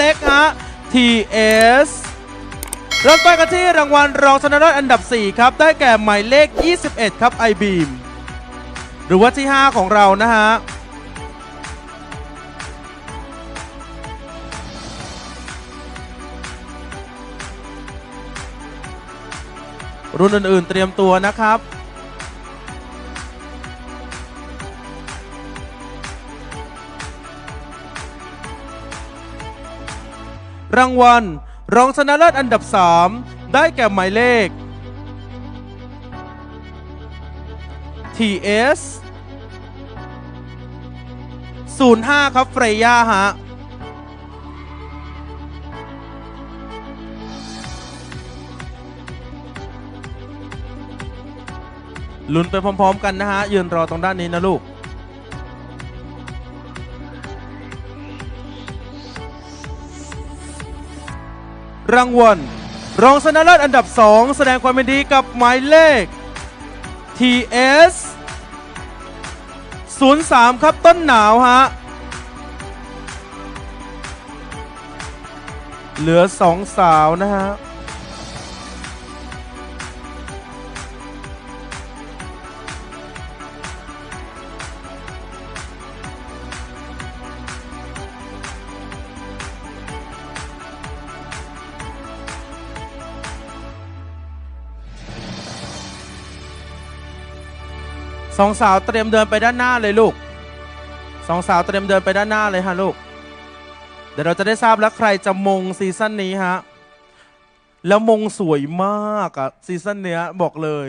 เล็กฮะ TS เริ่มต้นกันที่รางวัลรองชนะเลิศอันดับ 4 ครับ ได้แก่หมายเลข 21 ครับ iBeam หรือว่าที่ 5 ของเรานะฮะรุ่นอื่นๆเตรียมตัวนะครับ รางวัล รองชนะเลิศอันดับ 3 ได้แก่หมายเลข TS 05 ครับเฟรย่าฮะลุ้นไปพร้อม ๆ กันนะฮะยืนรอตรงด้านนี้นะลูก รางวัล รองชนะเลิศอันดับ 2 แสดงความเป็นดีกับหมายเลข TS 03 ครับต้นหนาวฮะ เหลือ 2 สาวนะฮะ สองสาวเตรียมเดินไปด้านหน้าเลยลูกสองสาวเตรียมเดินไปด้านหน้าเลยฮะลูก เดี๋ยวเราจะได้ทราบแล้วใครจะมงซีซั่นนี้ฮะ แล้วมงสวยมากอะซีซั่นเนี้ยบอกเลย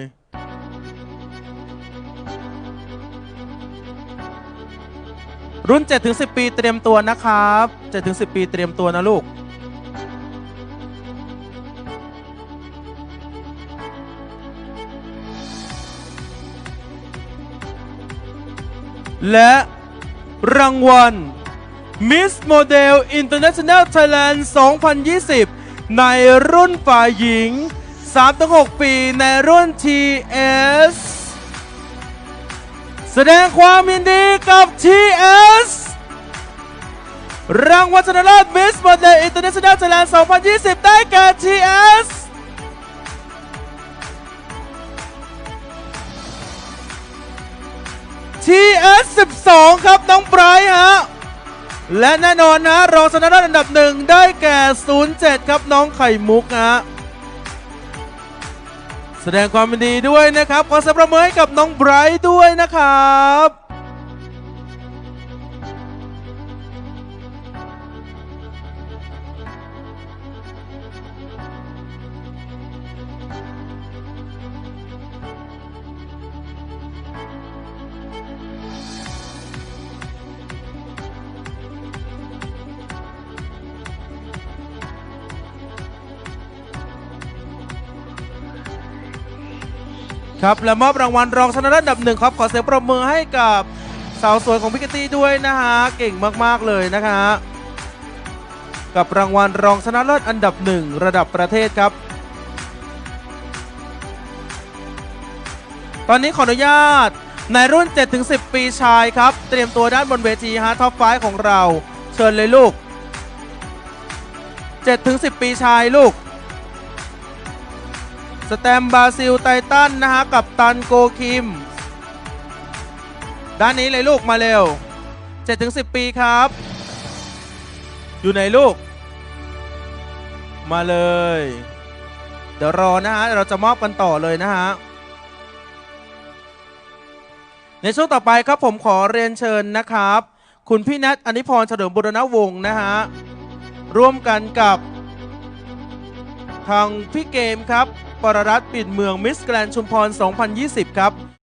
รุ่น 7-10 ปีเตรียมตัวนะครับ 7-10 ปีเตรียมตัวนะลูก และรางวัล Miss Model International Thailand 2020 ในรุ่นฝ่ายหญิง 3-6 ปีในรุ่น TS แสดงความยินดีกับ TS รางวัลชนะเลิศ Miss Model International Thailand 2020 ได้แก่ TS TS 12 ครับน้องไบรท์ฮะ และแน่นอนนะรองชนะเลิศอันดับหนึ่งได้แก่ 07 ครับน้องไข่มุกฮะแสดงความยินดีด้วยนะครับ ขอเสียงประมือให้กับน้องไบรท์ด้วยนะครับ ครับและมอบรางวัลรองชนะเลิศอันดับหนึ่งครับ ขอเสียงปรบมือให้กับสาวสวยของพิกตี้ด้วยนะฮะเก่งมากๆเลยนะคะกับรางวัลรองชนะเลิศอันดับหนึ่งระดับประเทศครับ ตอนนี้ขออนุญาตในรุ่น 7-10 ปีชายครับ เตรียมตัวด้านบนเวทีฮะท็อปไฟของเรา เชิญเลยลูก 7-10 ปีชายลูก สแตมบราซิลไททันนะฮะกับตันโกคิม ด้านนี้เลยลูกมาเร็ว 7-10 ปีครับ อยู่ไหนลูก มาเลย เดี๋ยวรอนะฮะเราจะมอบกันต่อเลยนะฮะในช่วงต่อไปครับผมขอเรียนเชิญนะครับ คุณพี่แนทอนิพรเฉลิมบุรณวงศ์นะฮะ ร่วมกันกับทางพี่เกมครับ ปรรัตน์ปิดเมืองมิสแกรนชุมพร 2020 ครับ